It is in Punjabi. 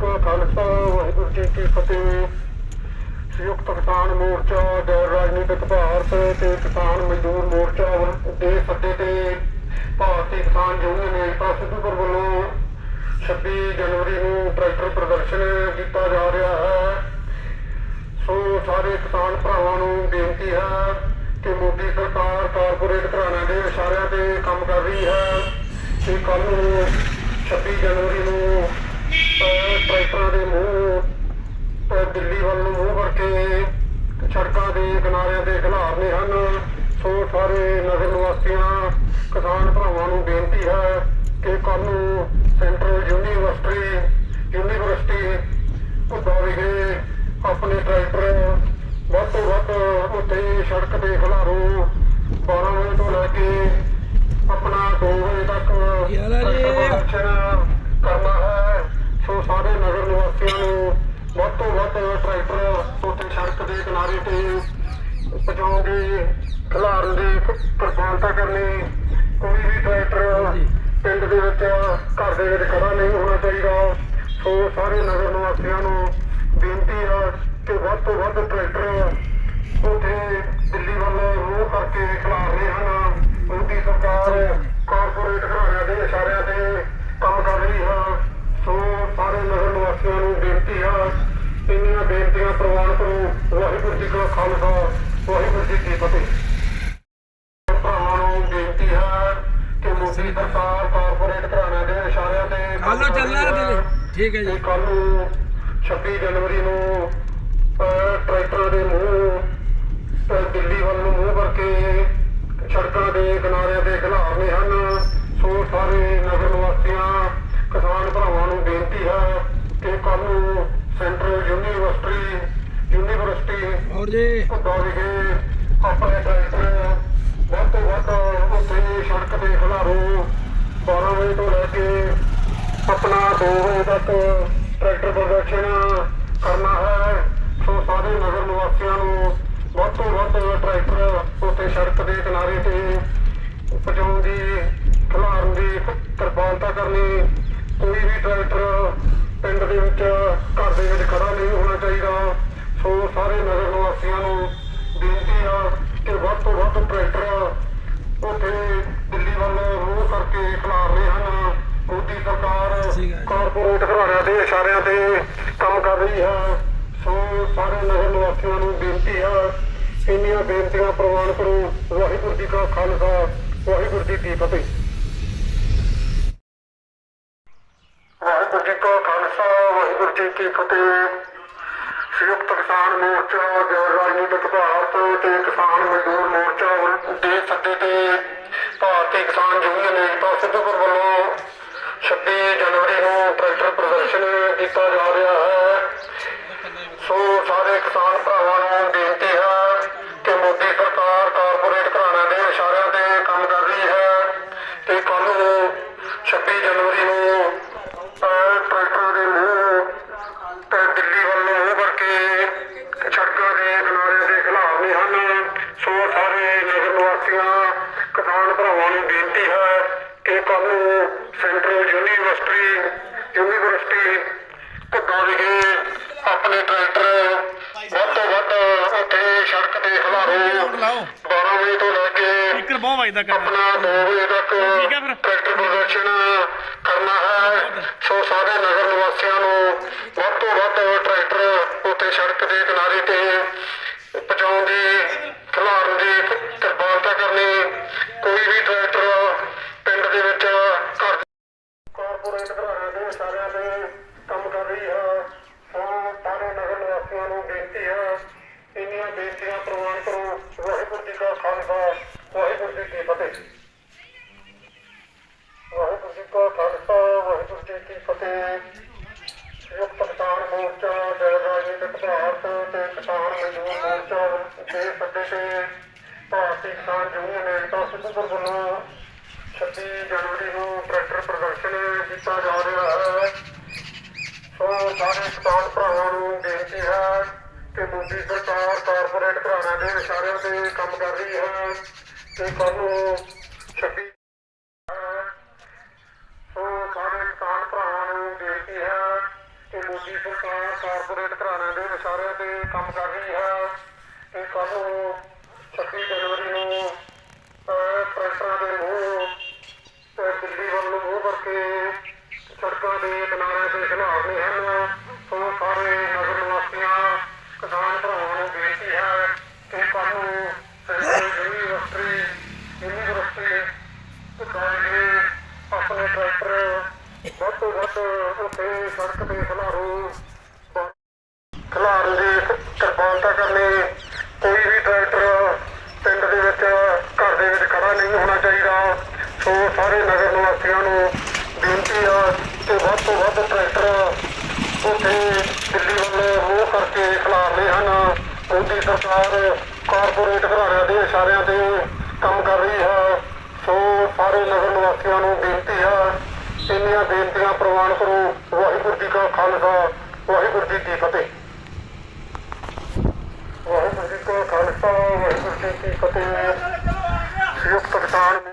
ਕਾ ਖਾਲਸਾ, ਵਾਹਿਗੁਰੂ ਜੀ ਕੀ ਫਤਿਹ। ਸੰਯੁਕਤ ਕਿਸਾਨ ਮੋਰਚਾ, ਗੈਰ ਰਾਜਨੀਤਿਕ ਭਾਰਤ ਤੇ ਕਿਸਾਨ ਮਜ਼ਦੂਰ ਮੋਰਚਾ ਦੇ ਸੱਦੇ ਤੇ ਭਾਰਤੀ ਕਿਸਾਨ ਯੂਨੀਅਨ ਏਕਤਾ ਸਿੱਧੂਪੁਰ ਵੱਲੋਂ 26 ਜਨਵਰੀ ਨੂੰ ਟਰੈਕਟਰ ਪ੍ਰਦਰਸ਼ਨ ਕੀਤਾ ਜਾ ਰਿਹਾ ਹੈ। ਸੋ ਸਾਰੇ ਕਿਸਾਨ ਭਰਾਵਾਂ ਨੂੰ ਬੇਨਤੀ ਹੈ ਕਿ ਮੋਦੀ ਸਰਕਾਰ ਕਾਰਪੋਰੇਟ ਘਰਾਣਿਆਂ ਦੇ ਇਸ਼ਾਰਿਆਂ ਤੇ ਕੰਮ ਕਰ ਰਹੀ ਹੈ। ਤੇ ਕੱਲ ਨੂੰ 26 ਜਨਵਰੀ ਨੂੰ ਅਹ, ਟਰੈਕਟਰਾਂ ਦੇ ਮੂੰਹ ਅਹ, ਦਿੱਲੀ ਵੱਲ ਨੂੰ ਮੂੰਹ ਕਰਕੇ ਸੜਕਾਂ ਦੇ ਕਿਨਾਰਿਆਂ ਤੇ ਖਿਲਾਰਨੇ ਹਨ। ਸੋ ਸਾਰੇ ਨਗਰ ਨਿਵਾਸੀਆਂ ਕਿਸਾਨ ਭਰਾਵਾਂ ਨੂੰ ਬੇਨਤੀ ਹੈ ਕਿ ਕੱਲ ਨੂੰ ਸੈਂਟਰਲ ਯੂਨੀਵਰਸਿਟੀ ਯੂਨੀਵਰਸਿਟੀ ਘੁੱਦਾ ਵਿਖੇ ਆਪਣੇ ਟਰੈਕਟਰ ਵੱਧ ਤੋਂ ਵੱਧ ਉੱਤੇ ਸੜਕ ਤੇ ਖਿਲਾਰੋ। 12 ਵਜੇ ਤੋਂ ਲੈ ਕੇ ਆਪਣਾ 2 ਵਜੇ ਤੱਕ ਕਰਨਾ ਹੈ। ਸੋ ਸਾਰੇ ਨਗਰ ਨਿਵਾਸੀਆਂ ਨੂੰ ਤੋਂ ਵੱਧ ਟਰੈਕਟਰ ਉੱਤੇ ਸੜਕ ਦੇ ਕਿਨਾਰੇ ਤੇ ਪਹੁੰਚਾਉਣ ਦੀ ਖਿਲਾਰਨ ਦੀ ਕਿਰਪਾਲਤਾ ਕਰਨੀ। ਕੋਈ ਵੀ ਟਰੈਕਟਰ ਪਿੰਡ ਦੇ ਵਿੱਚ ਘਰ ਦੇ ਵਿੱਚ ਖੜਾ ਨਹੀਂ ਹੋਣਾ ਚਾਹੀਦਾ। ਸੋ ਸਾਰੇ ਨਗਰ ਨਿਵਾਸੀਆਂ ਨੂੰ ਬੇਨਤੀ ਹੈ ਕਿ ਵੱਧ ਤੋਂ ਵੱਧ ਟਰੈਕਟਰ ਉੱਥੇ ਦਿੱਲੀ ਵੱਲ ਰੋਹ ਕਰਕੇ ਖਿਲਾਰਦੇ ਹਨ। ਮੋਦੀ ਸਰਕਾਰ ਕਾਰਪੋਰੇਟ ਘਰਾਣਿਆਂ ਦੇ ਇਸ਼ਾਰਿਆਂ ਤੇ ਕੰਮ ਕਰ ਰਹੀ ਹੈ ਸੋ ਸਾਰੇ ਨਗਰ ਨਿਵਾਸੀਆਂ ਨੂੰ ਬੇਨਤੀ ਹੈ ਇੰਨੀਆਂ ਬੇਨਤੀਆਂ ਪ੍ਰਵਾਨ ਕਰੋ ਵਾਹਿਗੁਰੂ ਜੀ ਕਾ ਖਾਲਸਾ ਵਾਹਿਗੁਰੂ ਜੀ ਕੀ ਫਤਿਹ ਭਰਾਵਾਂ ਨੂੰ ਬੇਨਤੀ ਹੈ ਕਿ ਮੋਦੀ ਸਰਕਾਰ ਕਾਰਪੋਰੇਟ ਘਰਾਣਿਆਂ ਦੇ ਇਸ਼ਾਰਿਆਂ ਤੇ ਚੱਲਣਾ। ਠੀਕ ਹੈ ਜੀ। ਤੇ ਕੱਲ ਨੂੰ 26 ਜਨਵਰੀ ਨੂੰ ਟਰੈਕਟਰਾਂ ਦੇ ਮੂੰਹ ਅਹ, ਦਿੱਲੀ ਵੱਲ ਨੂੰ ਮੂੰਹ ਕਰਕੇ ਸੜਕਾਂ ਦੇ ਕਿਨਾਰਿਆਂ ਤੇ ਖਿਲਾਰਨੇ ਹਨ ਸੋ ਸਾਰੇ ਨਗਰ ਨਿਵਾਸੀਆਂ ਕਿਸਾਨ ਭਰਾਵਾਂ ਨੂੰ ਬੇਨਤੀ ਹੈ ਕਿ ਕੱਲ ਨੂੰ ਸੈਂਟਰਲ ਯੂਨੀਵਰਸਿਟੀ ਯੂਨੀਵਰਸਿਟੀ ਔਰ ਜੀ ਘੁੱਦਾ ਵਿਖੇ ਆਪਣੇ ਟਰੈਕਟਰ ਵੱਧ ਤੋਂ ਵੱਧ ਉੱਥੇ ਸੜਕ ਤੇ ਖਿਲਾਰੋ 12 ਵਜੇ ਤੋਂ ਲੈ ਕੇ ਆਪਣਾ 2 ਵਜੇ ਤੱਕ ਟਰੈਕਟਰ ਪ੍ਰਦਰਸ਼ਨ ਕਰਨਾ ਹੈ ਸੋ ਸਾਰੇ ਨਗਰ ਨਿਵਾਸੀਆਂ ਨੂੰ ਵੱਧ ਤੋਂ ਵੱਧ ਟਰੈਕਟਰ ਉੱਥੇ ਸੜਕ ਦੇ ਕਿਨਾਰੇ ਤੇ ਪਹੁੰਚਾਉਣ ਦੀ ਖਿਲਾਰਨ ਦੀ ਕਿਰਪਾਲਤਾ ਕਰਨੀ ਕੋਈ ਵੀ ਟਰੈਕਟਰ ਪਿੰਡ ਦੇ ਵਿੱਚ ਘਰ ਦੇ ਵਿੱਚ ਖੜਾ ਨਹੀਂ ਹੋਣਾ ਚਾਹੀਦਾ ਸੋ ਸਾਰੇ ਨਗਰ ਨਿਵਾਸੀਆਂ ਨੂੰ ਕਿ ਵੱਧ ਤੋਂ ਵੱਧ ਟਰੈਕਟਰ ਉੱਥੇ ਦਿੱਲੀ ਵੱਲ ਰੋਹ ਕਰਕੇ ਖਿਲਾਰਨੇ ਹਨ। ਮੋਦੀ ਸਰਕਾਰ। ਕਾਰਪੋਰੇਟ ਘਰਾਣਿਆਂ ਦੇ ਇਸ਼ਾਰਿਆਂ ਤੇ ਕੰਮ ਕਰ ਰਹੀ ਹੈ। ਸੋ ਸਾਰੇ ਨਗਰ ਨਿਵਾਸੀਆਂ ਨੂੰ ਬੇਨਤੀ ਹੈ ਇੰਨੀਆਂ ਬੇਨਤੀਆਂ ਪ੍ਰਵਾਨ ਕਰੋ। ਵਾਹਿਗੁਰੂ ਜੀ ਕਾ ਖਾਲਸਾ ਵਾਹਿਗੁਰੂ ਜੀ ਕੀ ਫਤਿਹ। ਵਾਹਿਗੁਰੂ ਜੀ ਕਾ ਖਾਲਸਾ ਵਾਹਿਗੁਰੂ ਜੀ ਕੀ ਫਤਿਹ। ਸੰਯੁਕਤ ਕਿਸਾਨ ਮੋਰਚਾ ਗੈਰ ਰਾਜਨੀਤਿਕ ਭਾਰਤ ਤੇ ਕਿਸਾਨ ਮਜ਼ਦੂਰ ਮੋਰਚਾ ਦੇ ਸੱਦੇ ਤੇ ਭਾਰਤੀ ਕਿਸਾਨ ਯੂਨੀਅਨ ਏਕਤਾ ਸਿੱਧੂਪੁਰ ਵੱਲੋਂ 26 ਜਨਵਰੀ ਨੂੰ ਟਰੈਕਟਰ ਪ੍ਰਦਰਸ਼ਨ ਕੀਤਾ ਜਾ ਰਿਹਾ ਹੈ। ਸੋ ਸਾਰੇ ਕਿਸਾਨ ਭਰਾਵਾਂ ਨੂੰ ਬੇਨਤੀ ਹੈ ਕਿ ਮੋਦੀ ਸਰਕਾਰ ਕਾਰਪੋਰੇਟ ਘਰਾਣਿਆਂ ਦੇ ਇਸ਼ਾਰਿਆਂ ਤੇ ਕੰਮ ਕਰ ਰਹੀ ਹੈ ਤੇ ਕੱਲ ਨੂੰ 26 ਜਨਵਰੀ ਨੂੰ ਅਹ, ਟਰੈਕਟਰਾਂ ਦੇ ਭਰਾਵਾਂ ਨੂੰ ਬੇਨਤੀ ਹੈ ਕਿ ਕੱਲ ਨੂੰ ਸੈਂਟਰਲ ਯੂਨੀਵਰਸਿਟੀ ਯੂਨੀਵਰਸਿਟੀ ਘੁੱਦਾ ਵਿਖੇ ਆਪਣੇ ਟਰੈਕਟਰ ਵੱਧ ਤੋਂ ਵੱਧ ਉੱਥੇ ਸੜਕ ਤੇ ਖਿਲਾਰੋ। ਲਾਓ। 12 ਵਜੇ ਤੋਂ ਲੈ ਕੇ ਆਪਣਾ 2 ਵਜੇ ਤੱਕ। ਟਰੈਕਟਰ ਪ੍ਰਦਰਸ਼ਨ ਕਰਨਾ ਹੈ। ਸੋ ਸਾਰੇ ਨਗਰ ਨਿਵਾਸੀਆਂ ਨੂੰ ਵੱਧ ਤੋਂ ਵੱਧ ਟਰੈਕਟਰ ਉੱਤੇ ਸੜਕ ਦੇ ਕਿਨਾਰੇ ਤੇ ਪਹੁੰਚਾਉਣ ਦੀ, ਖਿਲਾਰਨ ਦੀ ਕਿਰਪਾਲਤਾ ਕਰਨੀ, ਕੋਈ ਵੀ ਟਰੈਕਟਰ ਪਿੰਡ ਦੇ ਵਿੱਚ ਘਰ ਕਾਰਪੋਰੇਟ ਘਰਾਣਿਆਂ ਦੇ ਇਸ਼ਾਰਿਆਂ ਤੇ ਕੰਮ ਕਰ ਰਹੀ ਹੈ। ਸੋ ਸਾਰੇ ਨਗਰ ਨਿਵਾਸੀਆਂ ਨੂੰ ਬੇਨਤੀ ਹੈ, ਇੰਨੀਆਂ ਬੇਨਤੀਆਂ ਪ੍ਰਵਾਨ ਕਰੋ। ਵਾਹਿਗੁਰੂ ਜੀ ਕਾ ਖਾਲਸਾ, ਵਾਹਿਗੁਰੂ ਜੀ ਕੀ ਫਤਿਹ ਵਾਹਿਗੁਰੂ ਜੀ ਕਾ ਖਾਲਸਾ ਵਾਹਿਗੁਰੂ ਫਤਿਹ। ਸੰਯੁਕਤ ਕਿਸਾਨ ਮੋਰਚਾ ਗੈਰ ਰਾਜਨੀਤਿਕ ਭਾਰਤ ਤੇ ਕਿਸਾਨ ਮਜ਼ਦੂਰ ਮੋਰਚਾ ਦੇ ਸੱਦੇ ਤੇ ਭਾਰਤੀ ਕਿਸਾਨ ਯੂਨੀਅਨ ਏਕਤਾ ਸਿੱਧੂਪੁਰ ਵੱਲੋਂ 26 ਜਨਵਰੀ ਨੂੰ ਟਰੈਕਟਰ ਪ੍ਰਦਰਸ਼ਨ ਕੀਤਾ ਜਾ ਰਿਹਾ ਹੈ। ਸੋ ਸਾਰੇ ਕਿਸਾਨ ਭਰਾਵਾਂ ਨੂੰ ਬੇਨਤੀ ਹੈ ਕਿ ਮੋਦੀ ਸਰਕਾਰ ਕਾਰਪੋਰੇਟ ਘਰਾਣਿਆਂ ਦੇ ਇਸ਼ਾਰਿਆਂ ਤੇ ਕੰਮ ਕਰ ਰਹੀ ਹੈ ਤੇ ਕੱਲ ਨੂੰ 26 ਸੋ ਸਰਕਾਰ ਕਾਰਪੋਰੇਟ ਘਰਾਣਿਆਂ ਦੇ ਇਸ਼ਾਰਿਆਂ ਤੇ ਕੰਮ ਕਰ ਰਹੀ ਹੈ। ਕਿ ਕੱਲ ਨੂੰ 26 ਜਨਵਰੀ ਨੂੰ ਅਹ, ਟਰੈਕਟਰਾਂ ਦੇ ਮੂੰਹ ਤੇ ਦਿੱਲੀ ਵੱਲ ਨੂੰ ਮੂੰਹ ਕਰਕੇ ਸੜਕਾਂ ਦੇ ਕਿਨਾਰਿਆਂ ਤੇ ਖਿਲਾਰਨੇ ਹਨ ਸੋ ਸਾਰੇ ਨਗਰ ਨਿਵਾਸੀਆਂ ਕਿਸਾਨ ਭਰਾਵਾਂ ਨੂੰ ਬੇਨਤੀ ਹੈ ਕਿ ਕੱਲ ਨੂੰ ਪਿੰਡ ਯੂਨੀਵਰਸਿਟੀ ਯੂਨੀਵਰਸਿਟੀ ਕਿਸਾਨ ਆਪਣੇ ਟਰੈਕਟਰ ਵੱਧ ਉੱਥੇ ਸੜਕ ਤੇ ਖਿਲਾਰੂ ਖਿਲਾਰਨ ਦੀ ਕਿਰਪਾਲਤਾ ਕਰਨੀ, ਕੋਈ ਵੀ ਟਰੈਕਟਰ ਪਿੰਡ ਦੇ ਵਿੱਚ, ਘਰ ਦੇ ਵਿੱਚ ਖੜਾ ਨਹੀਂ ਹੋਣਾ ਚਾਹੀਦਾ। ਸੋ ਸਾਰੇ ਨਗਰ ਨਿਵਾਸੀਆਂ ਨੂੰ ਬੇਨਤੀ ਆ ਕਿ ਵੱਧ ਤੋਂ ਵੱਧ ਟਰੈਕਟਰ ਉੱਥੇ ਦਿੱਲੀ ਵੱਲ ਮੂੰਹ ਕਰਕੇ ਖਿਲਾਰਦੇ ਹਨ। ਮੋਦੀ ਸਰਕਾਰ ਕਾਰਪੋਰੇਟ ਘਰਾਣਿਆਂ ਦੇ ਇਸ਼ਾਰਿਆਂ ਤੇ ਕੰਮ ਕਰ ਰਹੀ ਹੈ। ਸੋ ਸਾਰੇ ਨਗਰ ਨਿਵਾਸੀਆਂ ਨੂੰ ਬੇਨਤੀ ਆ ਇੰਨੀਆਂ ਬੇਨਤੀਆਂ ਪ੍ਰਵਾਨ ਕਰੋ। ਵਾਹਿਗੁਰੂ ਜੀ ਕਾ ਖਾਲਸਾ, ਵਾਹਿਗੁਰੂ ਜੀ ਕੀ ਫਤਿਹ। ਵਾਹਿਗੁਰੂ ਜੀ ਕਾ ਖਾਲਸਾ, ਵਾਹਿਗੁਰੂ ਜੀ ਕੀ ਫਤਿਹ। ਸੰਯੁਕਤ ਕਿਸਾਨ